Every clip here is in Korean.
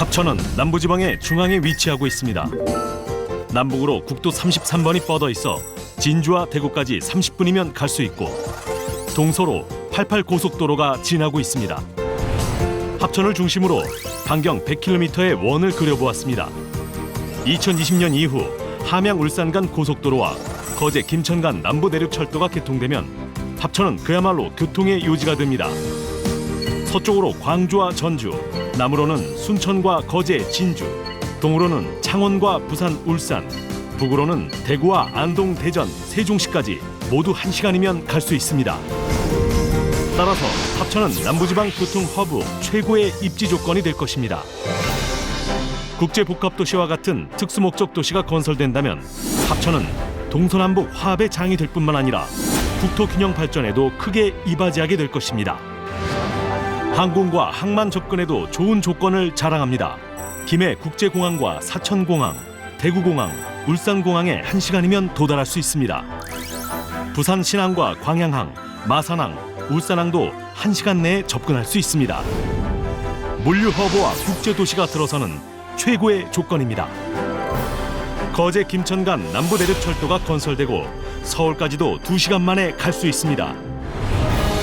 합천은 남부지방의 중앙에 위치하고 있습니다. 남북으로 국도 33번이 뻗어 있어 진주와 대구까지 30분이면 갈 수 있고 동서로 88 고속도로가 지나고 있습니다. 합천을 중심으로 반경 100km의 원을 그려보았습니다. 2020년 이후 함양 울산 간 고속도로와 거제 김천 간 남부 내륙 철도가 개통되면 합천은 그야말로 교통의 요지가 됩니다. 서쪽으로 광주와 전주, 남으로는 순천과 거제, 진주, 동으로는 창원과 부산, 울산, 북으로는 대구와 안동, 대전, 세종시까지 모두 한시간이면 갈 수 있습니다. 따라서 합천은 남부지방 교통 허브 최고의 입지 조건이 될 것입니다. 국제 복합 도시와 같은 특수 목적 도시가 건설된다면 합천은 동서남북 화합의 장이 될 뿐만 아니라 국토 균형 발전에도 크게 이바지하게 될 것입니다. 항공과 항만 접근에도 좋은 조건을 자랑합니다. 김해 국제공항과 사천공항, 대구공항, 울산공항에 한시간이면 도달할 수 있습니다. 부산 신항과 광양항, 마산항, 울산항도 한시간 내에 접근할 수 있습니다. 물류 허브와 국제 도시가 들어서는 최고의 조건입니다. 거제 김천 간 남부 내륙 철도가 건설되고 서울까지도 두시간 만에 갈 수 있습니다.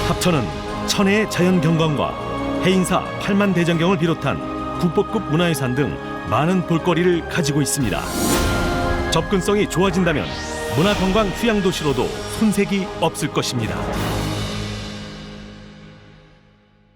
합천은 천혜의 자연 경관과 해인사 팔만 대장경을 비롯한 국보급 문화유산 등 많은 볼거리를 가지고 있습니다. 접근성이 좋아진다면 문화관광 휴양 도시로도 손색이 없을 것입니다.